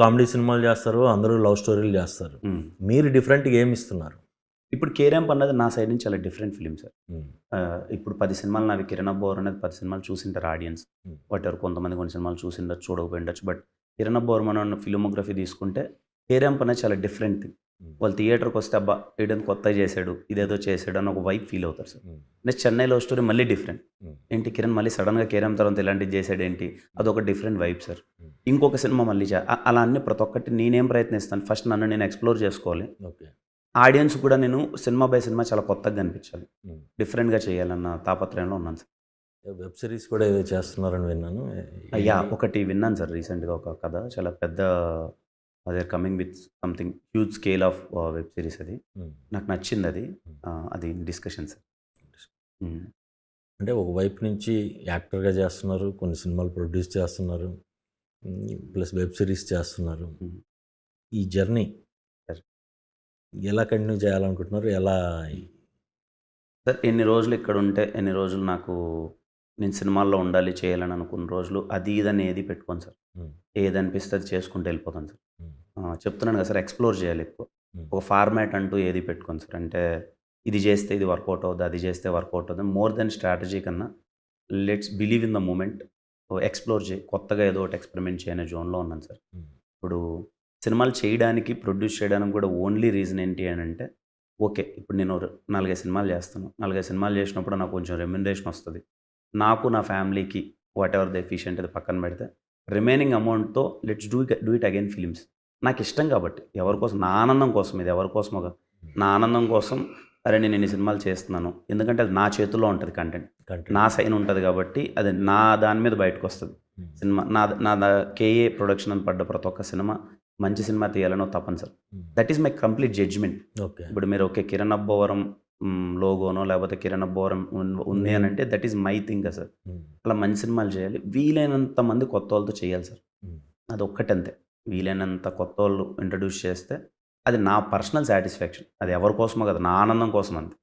Comedy సినిమాలు చేస్తారు అందరూ లవ్ స్టోరీలు చేస్తారు. మీరు డిఫరెంట్గా ఏమి ఇస్తున్నారు? ఇప్పుడు కేరాంప్ అన్నది నా సైడ్ నుంచి చాలా డిఫరెంట్ ఫిలిం సార్. ఇప్పుడు పది సినిమాలు నావి కిరణ్ అబ్బోర్ అనేది పది సినిమాలు చూసింటారు ఆడియన్స్. వాట్ ఎవరు కొంతమంది కొన్ని సినిమాలు చూసిండొచ్చు చూడకపోయి ఉండొచ్చు. బట్ కిరణ్ అబ్బోర్ మన ఫిలిమోగ్రఫీ తీసుకుంటే కేరాంప్ అనేది చాలా డిఫరెంట్ థింగ్. వాళ్ళు థియేటర్కి వస్తే అబ్బా ఏదైనా కొత్తగా చేశాడు ఇదేదో చేశాడు అని ఒక వైబ్ ఫీల్ అవుతారు sir. Next Chennai love story మళ్ళీ డిఫరెంట్. ఏంటి కిరణ్ మళ్ళీ సడన్గా కేరాం తర్వాత ఇలాంటివి చేశాడు ఏంటి అదొక డిఫరెంట్ వైబ్ సార్. ఇంకొక సినిమా మళ్ళీ అలా అన్ని ప్రతి ఒక్కటి నేనేం ప్రయత్నిస్తాను. ఫస్ట్ నన్ను నేను ఎక్స్ప్లోర్ చేసుకోవాలి. ఓకే. ఆడియన్స్ కూడా నేను సినిమా బై సినిమా చాలా కొత్తగా కనిపించాలి. డిఫరెంట్గా చేయాలన్న తాపత్రయంలో ఉన్నాను సార్. వెబ్ సిరీస్ కూడా ఏదో చేస్తున్నారని విన్నాను. అయ్యా ఒకటి విన్నాను సార్ రీసెంట్గా ఒక కథ. చాలా పెద్ద అదే coming with something huge scale of web series అది. నాకు నచ్చింది అది. అది డిస్కషన్ సార్. అంటే ఒక వైపు నుంచి యాక్టర్గా చేస్తున్నారు కొన్ని సినిమాలు ప్రొడ్యూస్ చేస్తున్నారు. ప్లస్ వెబ్ సిరీస్ చేస్తున్నారు. ఈ జర్నీ సరే. ఎలా కంటిన్యూ చేయాలనుకుంటున్నారు? ఎలా సార్ ఎన్ని రోజులు ఇక్కడ ఉంటే ఎన్ని రోజులు నాకు నేను సినిమాల్లో ఉండాలి చేయాలని అనుకున్న రోజులు అది ఇదని ఏది పెట్టుకోను సార్. ఏది అనిపిస్తే అది చేసుకుంటూ వెళ్ళిపోతాను సార్. చెప్తున్నాను కదా సార్ ఎక్స్ప్లోర్ చేయాలి ఎక్కువ. ఒక ఫార్మాట్ అంటూ ఏది పెట్టుకోను సార్. అంటే ఇది చేస్తే ఇది వర్కౌట్ అవుతుంది అది చేస్తే వర్కౌట్ అవుతుంది మోర్ దెన్ స్ట్రాటజీ కన్నా let's believe in the moment. Explore చేయి. కొత్తగా ఏదో ఒకటి ఎక్స్పెరిమెంట్ చేయనే జోన్లో ఉన్నాను సార్. ఇప్పుడు సినిమాలు చేయడానికి ప్రొడ్యూస్ చేయడానికి కూడా ఓన్లీ రీజన్ ఏంటి అని అంటే ఓకే ఇప్పుడు నేను నాలుగైదు సినిమాలు చేస్తాను. నాలుగైదు సినిమాలు చేసినప్పుడు నాకు కొంచెం రెమ్యునరేషన్ వస్తుంది. నాకు నా ఫ్యామిలీకి వాట్ ఎవర్ ద ఎఫిషియంట్ అది పక్కన పెడితే remaining అమౌంట్తో let's do do it again films నాకు ఇష్టం కాబట్టి. ఎవరి కోసం? నా ఆనందం కోసం. ఇది ఎవరి కోసమో కాదు. నా ఆనందం కోసం అరే నేను ఇన్ని సినిమాలు చేస్తున్నాను. ఎందుకంటే అది నా చేతుల్లో ఉంటుంది కంటెంట్. నా సైన్ ఉంటుంది కాబట్టి అది నా దాని మీద బయటకు వస్తుంది ఉమ్. సినిమా నా నా కేఏ ప్రొడక్షన్ అని పడ్డ ప్రతి ఒక్క సినిమా మంచి సినిమా తీయాలని తప్పని sir. That is my complete judgement okay ఇప్పుడు మీరు ఓకే కిరణ్ అబ్బోవరం లోగోనో లేకపోతే కిరణ్ అబ్బోవరం ఉంది అని అంటే that is my thing sir. Um. అలా మంచి సినిమాలు చేయాలి. వీలైనంత మంది కొత్త వాళ్ళతో చేయాలి సార్. ఉమ్. అది ఒక్కటంతే వీలైనంత కొత్త వాళ్ళు ఇంట్రడ్యూస్ చేస్తే అది నా పర్సనల్ సాటిస్ఫాక్షన్. అది ఎవరి కోసమో కదా నా ఆనందం కోసం అంతే.